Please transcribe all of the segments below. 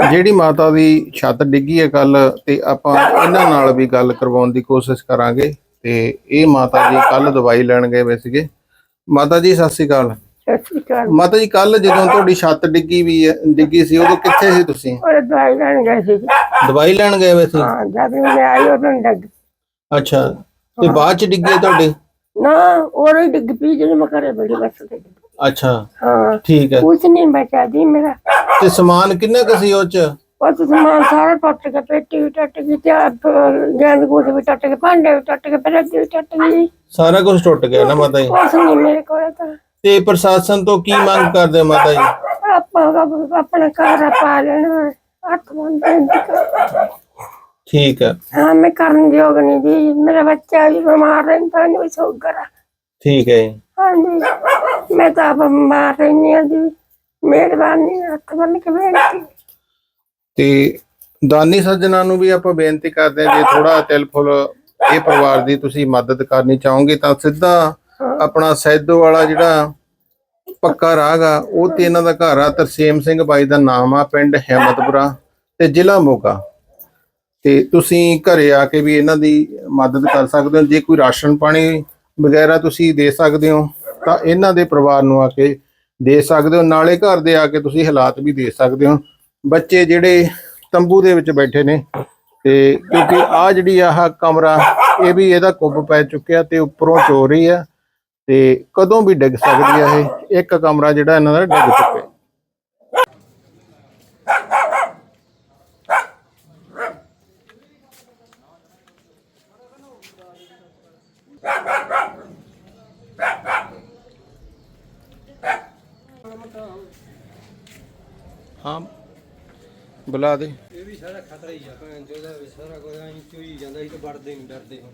ਜਿਹੜੀ ਮਾਤਾ ਦੀ ਛੱਤ ਡਿੱਗੀ ਹੈ ਕੱਲ ਤੇ ਆਪਾਂ ਇਹਨਾਂ ਨਾਲ ਵੀ ਗੱਲ ਕਰਵਾਉਣ ਦੀ ਕੋਸ਼ਿਸ਼ ਕਰਾਂਗੇ ਤੇ ਇਹ ਮਾਤਾ ਜੀ ਕੱਲ ਦਵਾਈ ਲੈਣ ਗਏ ਵੇ ਸੀਗੇ। ਮਾਤਾ ਜੀ ਸਤਿ ਸ਼੍ਰੀ ਅਕਾਲ। ਸਤਿ ਸ਼੍ਰੀ ਅਕਾਲ। ਮਾਤਾ ਜੀ ਕੱਲ ਜਦੋਂ ਤੁਹਾਡੀ ਛੱਤ ਡਿੱਗੀ ਵੀ ਹੈ ਡਿੱਗੀ ਸੀ ਉਦੋਂ ਕਿੱਥੇ ਸੀ ਤੁਸੀਂ? ਉਹ ਦਵਾਈ ਲੈਣ ਗਏ ਸੀ। ਦਵਾਈ ਲੈਣ ਗਏ ਵੇ ਸੀ? ਹਾਂ ਜਦ ਮੈਂ ਆਈ ਉਦੋਂ ਡੱਗ। ਅੱਛਾ ਤੇ ਬਾਅਦ ਚ ਡਿੱਗੇ ਤੁਹਾਡੇ? ਨਾ ਉਹ ਡਿੱਗ ਪਈ ਜਦੋਂ ਮੈਂ ਘਰੇ ਬੜੀ ਬਸ ਤੇ ਅੱਛਾ। ਹਾਂ। ਠੀਕ ਹੈ। ਕੁਛ ਨਹੀਂ ਬਚਾ ਦੀ ਮੇਰਾ ਤੇ ਸਮਾਨ ਕਿੰਨਾ ਕੁ ਸੀ ਉਹ ਚ? ਉਹ ਤਾਂ ਸਮਾਨ ਸਾਰਾ ਟੁੱਟ ਗਿਆ ਪੇਟੀ ਵੀ ਟੁੱਟ ਗਈ ਤੇ ਗੰਦ ਗੂਦ ਵੀ ਟੁੱਟ ਗਏ ਭਾਂਡੇ ਵੀ ਟੁੱਟ ਗਏ ਬਰਦ ਵੀ ਟੁੱਟ ਗਈ ਸਾਰਾ ਕੁਝ ਟੁੱਟ ਗਿਆ ਨਾ ਮਾਤਾ ਜੀ। ਕੁਛ ਨਹੀਂ ਮੇਰੇ ਕੋਲ ਤਾਂ। ਤੇ ਪ੍ਰਸ਼ਾਸਨ ਤੋਂ ਕੀ ਮੰਗ ਕਰਦੇ ਹੋ ਮਾਤਾ ਜੀ? ਆਪਾਂ ਆਪ- ਆਪਣਾ ਘਰ ਪਾ ਲੈਣਾ ਅੱਠ ਬੰਦੇ ਠੀਕ ਹੈ। ਹਾਂ ਮੈਂ ਕਰਨ ਯੋਗ ਨਹੀਂ ਜੀ। ਮੇਰਾ ਬੱਚਾ ਵੀ ਬਿਮਾਰ ਰਹਿੰਦਾ ਨਹੀਂ ਸ਼ੂਗਰ ਠੀਕ ਹੈ ਜੀ। ਹਾਂਜੀ। ਮੈਂ ਤਾਂ ਆਪ ਬਿਮਾਰ ਰਹਿੰਦੀ ਹਾਂ ਜੀ। ਮਿਹਰਬਾਨੀ ਹੱਥ ਬੰਨ ਕੇ ਬੇਨਤੀ ਤੇ ਦਾਨੀ ਸੱਜਣਾ ਨੂੰ ਵੀ ਆਪਾਂ ਬੇਨਤੀ ਕਰਦੇ ਹਾਂ ਜੇ ਥੋੜਾ ਤਿਲ ਫੁੱਲ ਇਹ ਪਰਿਵਾਰ ਦੀ ਤੁਸੀਂ ਮਦਦ ਕਰਨੀ ਚਾਹੋਗੇ ਤਾਂ ਸਿੱਧਾ ਆਪਣਾ ਸੈਦੋ ਵਾਲਾ ਜਿਹੜਾ ਪੱਕਾ ਆ ਉਹ ਤੇ ਇਹਨਾਂ ਦਾ ਘਰ ਆ ਤਰਸੇਮ ਸਿੰਘ ਬਾਈ ਦਾ ਨਾਮ ਆ ਪਿੰਡ ਹਿੰਮਤਪੁਰਾ ਤੇ ਜ਼ਿਲ੍ਹਾ ਮੋਗਾ। ਤੇ ਤੁਸੀਂ ਘਰੇ ਆ ਕੇ ਵੀ ਇਹਨਾਂ ਦੀ ਮਦਦ ਕਰ ਸਕਦੇ ਹੋ। ਜੇ ਕੋਈ ਰਾਸ਼ਨ ਪਾਣੀ ਵਗੈਰਾ ਤੁਸੀਂ ਦੇ ਸਕਦੇ ਹੋ। ਤਾਂ ਇਹਨਾਂ ਦੇ ਪਰਿਵਾਰ ਨੂੰ ਆ ਕੇ ਦੇ ਸਕਦੇ ਹੋ, ਨਾਲੇ ਘਰ ਦੇ ਆ ਕੇ ਤੁਸੀਂ ਹਾਲਾਤ ਵੀ ਦੇ ਸਕਦੇ ਹੋ। ਬੱਚੇ ਜਿਹੜੇ ਤੰਬੂ ਦੇ ਵਿੱਚ ਬੈਠੇ ਨੇ, ਤੇ ਕਿਉਂਕਿ ਆ ਜਿਹੜੀ ਆਹ ਕਮਰਾ, ਇਹ ਵੀ ਇਹਦਾ ਕੁੱਬ ਪੈ ਚੁੱਕਿਆ ਤੇ ਉੱਪਰੋਂ ਚੋ ਰਹੀ ਆ ਤੇ ਕਦੋਂ ਵੀ ਡਿੱਗ ਸਕਦੀ ਆ ਇਹ। ਇੱਕ ਕਮਰਾ ਜਿਹੜਾ ਇਹਨਾਂ ਦਾ ਡਿੱਗ ਚੁੱਕਿਆ। ਹਾਂ ਬੁਲਾ ਦੇ। ਇਹ ਵੀ ਸਾਰਾ ਖਤਰਾ ਹੀ ਆ ਭੈਣ ਚੋਦ ਦਾ ਵੀ ਸਾਰਾ ਕੁਝ ਐਂ ਚੋਈ ਜਾਂਦਾ ਸੀ ਤੇ ਵੜਦੇ ਨਹੀਂ ਡਰਦੇ ਹੁਣ।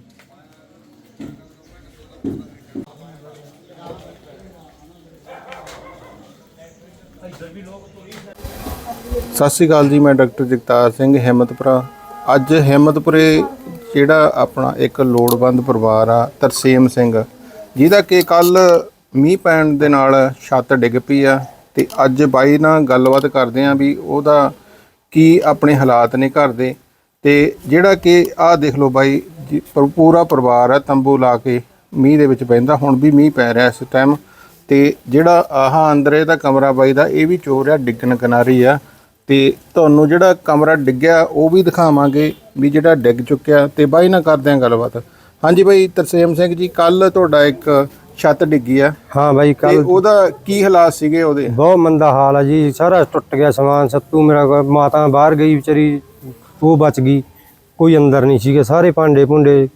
ਸਤਿ ਸ਼੍ਰੀ ਅਕਾਲ ਜੀ ਮੈਂ ਡਾਕਟਰ ਜਗਤਾਰ ਸਿੰਘ ਹਿੰਮਤਪੁਰਾ। ਅੱਜ ਹਿੰਮਤਪੁਰੇ ਜਿਹੜਾ ਆਪਣਾ ਇੱਕ ਲੋੜਵੰਦ ਪਰਿਵਾਰ ਆ ਤਰਸੇਮ ਸਿੰਘ ਜਿਹਦਾ ਕਿ ਕੱਲ ਮੀਂਹ ਪੈਣ ਦੇ ਨਾਲ ਛੱਤ ਡਿੱਗ ਪਈ ਆ। ਤੇ ਅੱਜ ਬਾਈ ਨਾਲ ਗੱਲਬਾਤ ਕਰਦੇ ਆ ਵੀ ਉਹਦਾ ਕੀ ਆਪਣੇ ਹਾਲਾਤ ਨੇ ਘਰ ਦੇ। ਤੇ ਜਿਹੜਾ ਕਿ ਆਹ ਦੇਖ ਲਓ ਬਾਈ ਜੀ, ਪੂਰਾ ਪਰਿਵਾਰ ਆ ਤੰਬੂ ਲਾ ਕੇ ਮੀਂਹ ਦੇ ਵਿੱਚ ਪੈਂਦਾ ਹੁਣ ਵੀ ਮੀਂਹ ਪੈ ਰਿਹਾ ਇਸ ਟਾਈਮ ਤੇ ਜਿਹੜਾ ਆਹ ਅੰਦਰ ਇਹਦਾ ਕਮਰਾ ਬਾਈ ਦਾ ਇਹ ਵੀ ਚੋਰ ਆ ਡਿੱਗਣ ਕਿਨਾਰੀ ਆ। ਤੇ ਤੁਹਾਨੂੰ ਜਿਹੜਾ ਕਮਰਾ ਡਿੱਗਿਆ ਉਹ ਵੀ ਦਿਖਾਵਾਂਗੇ ਵੀ ਜਿਹੜਾ ਡਿੱਗ ਚੁੱਕਿਆ। ਤੇ ਬਾਈ ਨਾਲ ਕਰਦੇ ਆਂ ਗੱਲਬਾਤ। ਹਾਂਜੀ ਬਾਈ ਤਰਸੇਮ ਸਿੰਘ ਜੀ ਕੱਲ ਤੁਹਾਡਾ ਇੱਕ ਛੱਤ ਡਿੱਗੀ ਆ। ਹਾਂ ਬਾਈ ਤੇ ਕੱਲ ਉਹਦਾ ਕੀ ਹਾਲਾਤ ਸੀਗੇ ਉਹਦੇ? ਬਹੁਤ ਮੰਦਾ ਹਾਲ ਆ ਜੀ। ਸਾਰਾ ਟੁੱਟ ਗਿਆ ਸਮਾਨ ਸੱਤੂ ਮੇਰਾ ਮਾਤਾ ਬਾਹਰ ਗਈ ਵਿਚਾਰੀ ਉਹ ਬਚ ਗਈ। ਕੋਈ ਅੰਦਰ ਨਹੀਂ ਸੀਗੇ। ਸਾਰੇ ਭਾਂਡੇ ਭੁੰਡੇ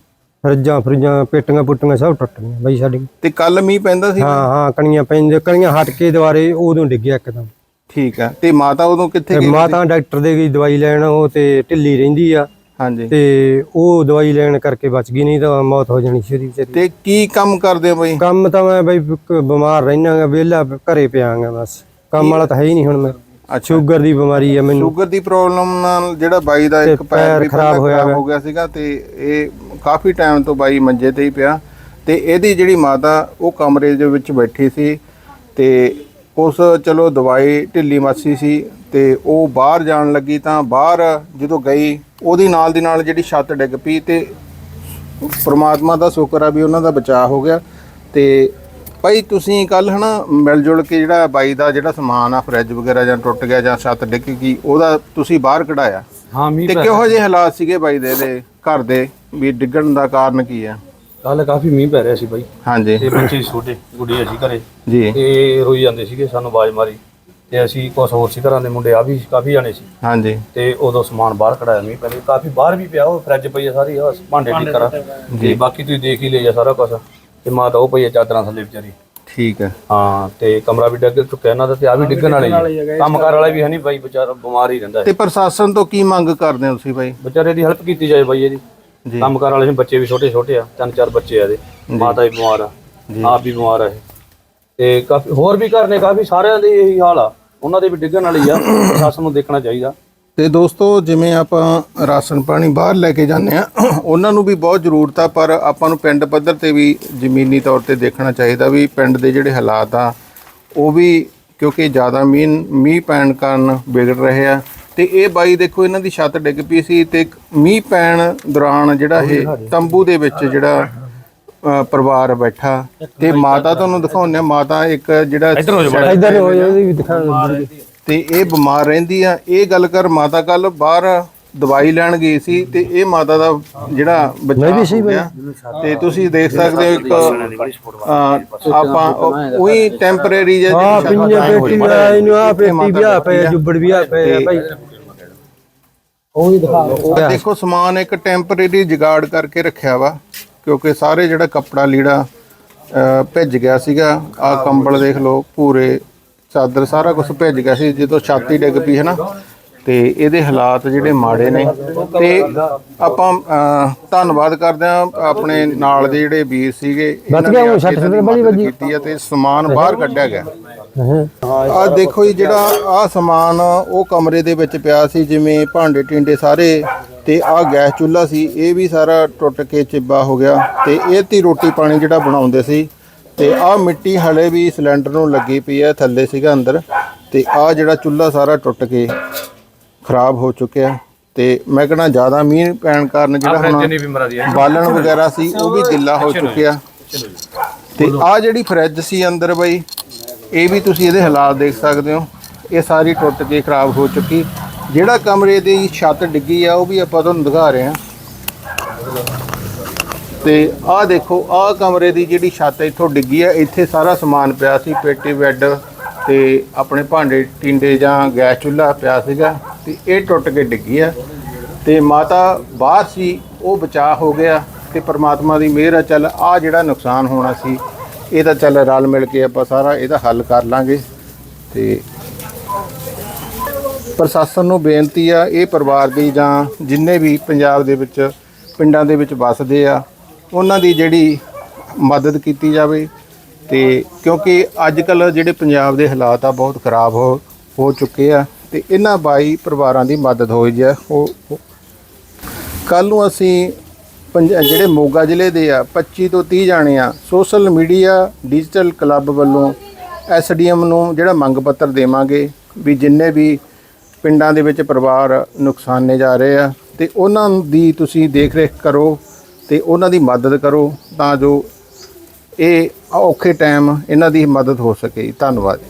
ਫਰਿੱਜਾਂ ਫਰਿੱਜਾਂ ਪੇਟੀਆਂ ਪੁੱਟੀਆਂ ਸਭ ਟੁੱਟ ਗਈਆਂ ਬਾਈ ਸਾਡੀ। ਤੇ ਕੱਲ ਮੀਂਹ ਪੈਂਦਾ ਸੀ ਹਾਂ ਹਾਂ ਕਣੀਆਂ ਪੈਂਦੇ ਕਣੀਆਂ ਹਟ ਕੇ ਦੁਆਰੇ ਉਦੋਂ ਡਿੱਗਿਆ ਇੱਕਦਮ। ਠੀਕ ਆ। ਤੇ ਮਾਤਾ ਉਦੋਂ ਕਿੱਥੇ ਤੇ ਗਈ ਮਾਤਾ ਡਾਕਟਰ ਦੇ ਗਈ ਦਵਾਈ ਲੈਣ ਉਹ ਤੇ ਢਿੱਲੀ ਰਹਿੰਦੀ ਆ। ਹਾਂਜੀ। ਤੇ ਉਹ ਦਵਾਈ ਲੈਣ ਕਰਕੇ ਬਚ ਗਈ ਨਹੀਂ ਤਾਂ ਮੌਤ ਹੋ ਜਾਣੀ ਸੀ ਉਹਦੀ ਵਿਚਾਰੀ। ਤੇ ਕੀ ਕੰਮ ਕਰਦੇ ਹੋ ਬਾਈ? ਕੰਮ ਤਾਂ ਮੈਂ ਬਈ ਕ- ਬਿਮਾਰ ਰਹਿਣਾਗਾ ਵਿਹਲਾ ਘਰੇ ਪਿਆਂਗਾ ਬਸ। ਕੰਮ ਵਾਲਾ ਤਾਂ ਹੈ ਹੀ ਨਹੀਂ ਹੁਣ ਮੈਂ। ਅੱਛਾ। ਸ਼ੂਗਰ ਦੀ ਬਿਮਾਰੀ ਆ ਮੈਨੂੰ। ਸ਼ੂਗਰ ਦੀ ਪ੍ਰੋਬਲਮ ਨਾਲ ਜਿਹੜਾ ਬਾਈ ਦਾ ਇੱਕ ਪੈਰ ਵੀ ਖਰਾਬ ਹੋਇਆ ਹੋ ਗਿਆ ਸੀਗਾ ਤੇ ਇਹ ਕਾਫੀ ਟਾਈਮ ਤੋਂ ਬਾਈ ਮੰਜੇ ਤੇ ਹੀ ਪਿਆ। ਤੇ ਇਹਦੀ ਜਿਹੜੀ ਮਾਤਾ ਉਹ ਕਮਰੇ ਦੇ ਵਿੱਚ ਬੈਠੀ ਸੀ ਤੇ ਉਸ ਚਲੋ ਦਵਾਈ ਢਿੱਲੀ ਮਾਸੀ ਸੀ ਤੇ ਉਹ ਬਾਹਰ ਜਾਣ ਲੱਗੀ ਤਾਂ ਬਾਹਰ ਜਦੋਂ ਗਈ ਉਹਦੀ ਨਾਲ ਦੀ ਨਾਲ ਜਿਹੜੀ ਛੱਤ ਡਿੱਗ ਪਈ ਤੇ ਪ੍ਰਮਾਤਮਾ ਦਾ ਸ਼ੁਕਰ ਆ ਵੀ ਉਹਨਾਂ ਦਾ ਬਚਾਅ ਹੋ ਗਿਆ। ਤੇ ਭਾਈ ਤੁਸੀਂ ਕੱਲ ਹਨਾ ਮਿਲ ਜੁਲ ਕੇ ਜਿਹੜਾ ਬਾਈ ਦਾ ਜਿਹੜਾ ਸਮਾਨ ਆ ਫਰਿੱਜ ਵਗੈਰਾ ਜਾਂ ਟੁੱਟ ਗਿਆ ਜਾਂ ਛੱਤ ਡਿੱਗ ਗਈ ਉਹਦਾ ਤੁਸੀਂ ਬਾਹਰ ਕਢਾਇਆ? ਹਾਂ ਮੀਂਹ ਤੇ ਕਿਹੋ ਜਿਹੇ ਹਾਲਾਤ ਸੀਗੇ ਬਾਈ ਦੇ ਦੇ ਘਰ ਦੇ? ਵੀ ਡਿੱਗਣ ਦਾ ਕਾਰਨ ਕੀ ਆ? ਕੱਲ ਕਾਫੀ ਮੀਂਹ ਪੈ ਰਿਹਾ ਸੀ ਬਾਈ। ਹਾਂਜੀ। ਤੇ ਬੱਚੇ ਛੋਟੇ ਗੁੱਡੀਆ ਸੀ ਘਰੇ। ਜੀ। ਤੇ ਰੋਈ ਜਾਂਦੇ ਸੀਗੇ ਸਾਨੂੰ ਆਵਾਜ਼ ਮਾਰੀ। ਤੇ ਅਸੀਂ ਕੁਛ ਹੋਰ ਸੀ ਘਰਾਂ ਦੇ ਮੁੰਡੇ ਆ ਵੀ ਕਾਫੀ ਜਾਣੇ ਸੀ। ਹਾਂਜੀ। ਤੇ ਉਦੋਂ ਸਮਾਨ ਬਾਹਰ ਕਢਾਇਆ ਮੀਂਹ ਪਹਿਲੇ ਕਾਫੀ ਬਾਹਰ ਵੀ ਪਿਆ ਉਹ ਫਰਿੱਜ ਪਈ ਆ ਸਾਰੀ ਆਹ ਭਾਂਡੇ ਦੀ ਕਰਾ ਤੇ ਬਾਕੀ ਤੁਸੀਂ ਦੇਖ ਹੀ ਲਿਆ ਸਾਰਾ ਕੁਝ ਤੇ ਮਾਂ ਤਾਂ ਉਹ ਪਈ ਆ ਚਾਦਰਾਂ ਥੱਲੇ ਵਿਚਾਰੀ। ਠੀਕ ਹੈ ਹਾਂ ਤੇ ਕਮਰਾ ਵੀ ਡਿੱਗ ਚੁੱਕਿਆ ਇਹਨਾਂ ਦਾ ਤੇ ਆ ਵੀ ਡਿੱਗਣ ਵਾਲੇ ਹੀ। ਕੰਮਕਾਰ ਵਾਲਾ ਵੀ ਹੈ ਨਹੀਂ ਬਾਈ ਵਿਚਾਰਾ ਬਿਮਾਰ ਹੀ ਰਹਿੰਦਾ ਹੈ। ਤੇ ਪ੍ਰਸ਼ਾਸਨ ਤੋਂ ਕੀ ਮੰਗ ਕਰਦੇ ਹੋ ਤੁਸੀਂ ਬਾਈ? ਵਿਚਾਰੇ ਦੀ ਹੈਲਪ ਕੀਤੀ ਜਾਏ ਬਾਈ ਇਹਦੀ। ਜੀ। ਕੰਮਕਾਰ ਵਾਲੇ ਨੇ ਬੱਚੇ ਵੀ ਛੋਟੇ ਛੋਟੇ ਆ ਤਿੰਨ ਚਾਰ ਬੱਚੇ ਆ ਇਹਦੇ। ਮਾਤਾ ਵੀ ਬਿਮਾਰ ਆ ਆਪ ਵੀ ਬਿਮਾਰ ਆ ਇਹ। ਤੇ ਕਾਫੀ ਹੋਰ ਵੀ ਘਰ ਨੇ ਕਾਫੀ ਸਾਰਿਆਂ ਦੇ ਇਹੀ ਹਾਲ ਆ। ਉਹਨਾਂ ਦੇ ਵੀ ਡਿੱਗਣ ਵਾਲੀ ਆ ਪ੍ਰਸ਼ਾਸਨ ਨੂੰ ਦੇਖਣਾ ਚਾਹੀਦਾ। ਤੇ ਦੋਸਤੋ ਜਿਵੇਂ ਆਪਾਂ ਰਾਸ਼ਨ ਪਾਣੀ ਬਾਹਰ ਲੈ ਕੇ ਜਾਂਦੇ ਆ ਉਹਨਾਂ ਨੂੰ ਵੀ ਬਹੁਤ ਜ਼ਰੂਰਤ ਆ ਪਰ ਆਪਾਂ ਨੂੰ ਪਿੰਡ ਪੱਧਰ ਤੇ ਵੀ ਜ਼ਮੀਨੀ ਤੌਰ ਤੇ ਦੇਖਣਾ ਚਾਹੀਦਾ ਵੀ ਪਿੰਡ ਦੇ ਜਿਹੜੇ ਹਾਲਾਤ ਆ ਉਹ ਵੀ ਕਿਉਂਕਿ ਜ਼ਿਆਦਾ ਮੀਂਹ ਮੀਂਹ ਪੈਣ ਕਾਰਨ ਵਿਗੜ ਰਹੇ ਆ। ਤੇ ਇਹ ਬਾਈ ਦੇਖੋ ਇਹਨਾਂ ਦੀ ਛੱਤ ਡਿੱਗ ਪਈ ਸੀ ਤੇ ਮੀਂਹ ਪੈਣ ਦੌਰਾਨ ਜਿਹੜਾ ਇਹ ਤੰਬੂ ਦੇ ਵਿੱਚ ਜਿਹੜਾ ਅ, ਪਰਿਵਾਰ ਬੈਠਾ ਤੇ ਮਾਤਾ ਤੁਹਾਨੂੰ ਦਿਖਾਉਂਦੇ ਆ ਮਾਤਾ ਇੱਕ ਜਿਹੜਾ ਇੱਧਰ ਹੋ ਜਾਓ ਇਹਦੀ ਵੀ ਦਿਖਾ ਤੇ ਇਹ ਬਿਮਾਰ ਰਹਿੰਦੀ ਆ। ਇਹ ਗੱਲ ਕਰ ਮਾਤਾ ਕੱਲ ਬਾਹਰ ਦਵਾਈ ਲੈਣ ਗਈ ਸੀ ਤੇ ਇਹ ਮਾਤਾ ਦਾ ਜਿਹੜਾ ਬੱਚਾ ਹੋ ਗਿਆ। ਤੇ ਤੁਸੀਂ ਦੇਖ ਸਕਦੇ ਹੋ ਇੱਕ ਆਪਾਂ ਉਹੀ ਟੈਂਪਰੇਰੀ ਜਿਹੀ ਆ ਛੱਤ ਪਿੰਨੇ ਬਣਾਈ ਹੋਈ ਪੇਟੀ ਹੈ। ਆ ਇਹਨੂੰ ਆ ਪੇਟੀ ਵੀ ਬੈਠੀ ਪਏ ਆ। ਜੁੱਬੜ ਵੀ ਆ ਪਏ ਆ ਭਾਈ। ਆਹ ਦੇਖੋ ਸਮਾਨ ਇੱਕ ਟੈਂਪਰੇਰੀ ਜੁਗਾੜ ਕਰਕੇ ਰੱਖਿਆ ਵਾ। ਕਿਉਂਕਿ ਸਾਰੇ ਜਿਹੜਾ ਕੱਪੜਾ ਲੀੜਾ ਅਹ, ਭਿੱਜ ਗਿਆ ਸੀਗਾ ਆ ਕੰਬਲ ਦੇਖ ਲਓ ਪੂਰੇ ਚਾਦਰ ਸਾਰਾ ਕੁਝ ਭਿੱਜ ਗਿਆ ਸੀ ਜਦੋਂ ਛਾਤੀ ਡਿੱਗ ਪਈ ਹੈ ਨਾ ਤੇ ਇਹਦੇ ਹਾਲਾਤ ਜਿਹੜੇ ਮਾੜੇ ਨੇ ਤੇ ਆਪਾਂ ਅਹ, ਧੰਨਵਾਦ ਕਰਦੇ ਆ ਆਪਣੇ ਨਾਲ ਦੇ ਜਿਹੜੇ ਵੀਰ ਸੀਗੇ ਇਹਨਾਂ ਗਿਆ ਨੇ ਉਹ ਆ ਕੇ ਛੱਟ ਇਹਦੀ ਬੜੀ ਮਦਦ ਕੀਤੀ ਹੈ ਤੇ ਸਮਾਨ ਬਾਹਰ ਕੱਢਿਆ ਗਿਆ। ਹਾਂ। ਆ ਦੇਖੋ ਜੀ ਜਿਹੜਾ ਆ ਸਮਾਨ ਉਹ ਕਮਰੇ ਦੇ ਵਿੱਚ ਪਿਆ ਸੀ ਜਿਵੇਂ ਭਾਂਡੇ ਟਿੰਡੇ ਸਾਰੇ ਤੇ ਆ ਗੈਸ ਚੁੱਲ੍ਹਾ ਸੀ ਇਹ ਵੀ ਸਾਰਾ ਟੁੱਟ ਕੇ ਚਿੱਬਾ ਹੋ ਗਿਆ ਤੇ ਇਹ ਤੇ ਰੋਟੀ ਪਾਣੀ ਜਿਹੜਾ ਬਣਾਉਂਦੇ ਸੀ ਤੇ ਆ ਮਿੱਟੀ ਹਲੇ ਵੀ ਸਿਲੰਡਰ ਨੂੰ ਲੱਗੀ ਪਈ ਹੈ ਥੱਲੇ ਸੀਗਾ ਅੰਦਰ ਤੇ ਆ ਜਿਹੜਾ ਚੁੱਲ੍ਹਾ ਸਾਰਾ ਟੁੱਟ ਕੇ ਖਰਾਬ ਹੋ ਚੁੱਕਿਆ ਤੇ ਮੈਂ ਕਹਣਾ ਜ਼ਿਆਦਾ ਮੀਂਹ ਪੈਣ ਕਾਰਨ ਜਿਹੜਾ ਹੁਣ ਬਾਲਣ ਵਗੈਰਾ ਸੀ ਉਹ ਵੀ ਗਿੱਲਾ ਹੋ ਚੁੱਕਿਆ। ਤੇ ਆ ਜਿਹੜੀ ਫਰਿੱਜ ਸੀ ਅੰਦਰ ਬਈ ਇਹ ਵੀ ਤੁਸੀਂ ਇਹਦੇ ਹਾਲਾਤ ਦੇਖ ਸਕਦੇ ਹੋ। ਇਹ ਸਾਰੀ ਟੁੱਟ ਕੇ ਖਰਾਬ ਹੋ ਚੁੱਕੀ। ਜਿਹੜਾ ਕਮਰੇ ਦੀ ਛੱਤ ਡਿੱਗੀ ਆ, ਉਹ ਵੀ ਆਪਾਂ ਤੁਹਾਨੂੰ ਦਿਖਾ ਰਹੇ ਹਾਂ। ਤੇ ਆਹ ਦੇਖੋ, ਆਹ ਕਮਰੇ ਦੀ ਜਿਹੜੀ ਛੱਤ ਇੱਥੋਂ ਡਿੱਗੀ ਆ। ਇੱਥੇ ਸਾਰਾ ਸਮਾਨ ਪਿਆ ਸੀ, ਪੇਟੀ ਬੈੱਡ ਤੇ ਆਪਣੇ ਭਾਂਡੇ ਟਿੰਡੇ ਜਾਂ ਗੈਸ ਚੁੱਲ੍ਹਾ ਪਿਆ ਸੀਗਾ ਤੇ ਇਹ ਟੁੱਟ ਕੇ ਡਿੱਗੀ ਆ। ਤੇ ਮਾਤਾ ਬਾਹਰ ਸੀ, ਉਹ ਬਚਾਅ ਹੋ ਗਿਆ ਤੇ ਪ੍ਰਮਾਤਮਾ ਦੀ ਮਿਹਰ ਆ, ਚੱਲ ਆ ਜਿਹੜਾ ਨੁਕਸਾਨ ਹੋਣਾ ਸੀ, ਇਹਦਾ ਚੱਲ ਰਲ ਮਿਲ ਕੇ ਆਪਾਂ ਸਾਰਾ ਇਹਦਾ ਹੱਲ ਕਰ ਲਾਂਗੇ। ਤੇ ਪ੍ਰਸ਼ਾਸਨ ਨੂੰ ਬੇਨਤੀ ਆ, ਇਹ ਪਰਿਵਾਰ ਦੀ ਜਾਂ ਜਿੰਨੇ ਵੀ ਪੰਜਾਬ ਦੇ ਵਿੱਚ ਪਿੰਡਾਂ ਦੇ ਵਿੱਚ ਵੱਸਦੇ ਆ, ਉਹਨਾਂ ਦੀ ਜਿਹੜੀ ਮਦਦ ਕੀਤੀ ਜਾਵੇ ਤੇ ਕਿਉਂਕਿ ਅੱਜ ਕੱਲ ਜਿਹੜੇ ਪੰਜਾਬ ਦੇ ਹਾਲਾਤ ਆ ਬਹੁਤ ਖਰਾਬ ਹੋ ਹੋ ਚੁੱਕੇ ਆ ਤੇ ਇਹਨਾਂ ਬਾਈ ਪਰਿਵਾਰਾਂ ਦੀ ਮਦਦ ਹੋਈ ਹੈ ਉਹ ਕੱਲ ਨੂੰ ਅਸੀਂ ਪੰਜ- ਜਿਹੜੇ ਮੋਗਾ ਜ਼ਿਲ੍ਹੇ ਦੇ ਆ 25 ਤੋਂ 30 ਜਾਣੇ ਆ, ਸੋਸ਼ਲ ਮੀਡੀਆ, ਡਿਜੀਟਲ ਕਲੱਬ ਵੱਲੋਂ ਐਸਡੀਐਮ ਨੂੰ ਜਿਹੜਾ ਮੰਗ ਪੱਤਰ ਦੇਵਾਂਗੇ ਵੀ ਜਿੰਨੇ ਵੀ ਪਿੰਡਾਂ ਦੇ ਵਿੱਚ ਪਰਿਵਾਰ ਨੁਕਸਾਨੇ ਜਾ ਰਹੇ ਆ, ਤੇ ਉਹਨਾਂ ਦੀ ਤੁਸੀਂ ਦੇਖ ਰੇਖ ਕਰੋ ਤੇ ਉਹਨਾਂ ਦੀ ਮਦਦ ਕਰੋ ਤਾਂ ਜੋ ਇਹ ਔਖੇ ਟਾਈਮ ਇਹਨਾਂ ਦੀ ਮਦਦ ਹੋ ਸਕੇ। ਧੰਨਵਾਦ।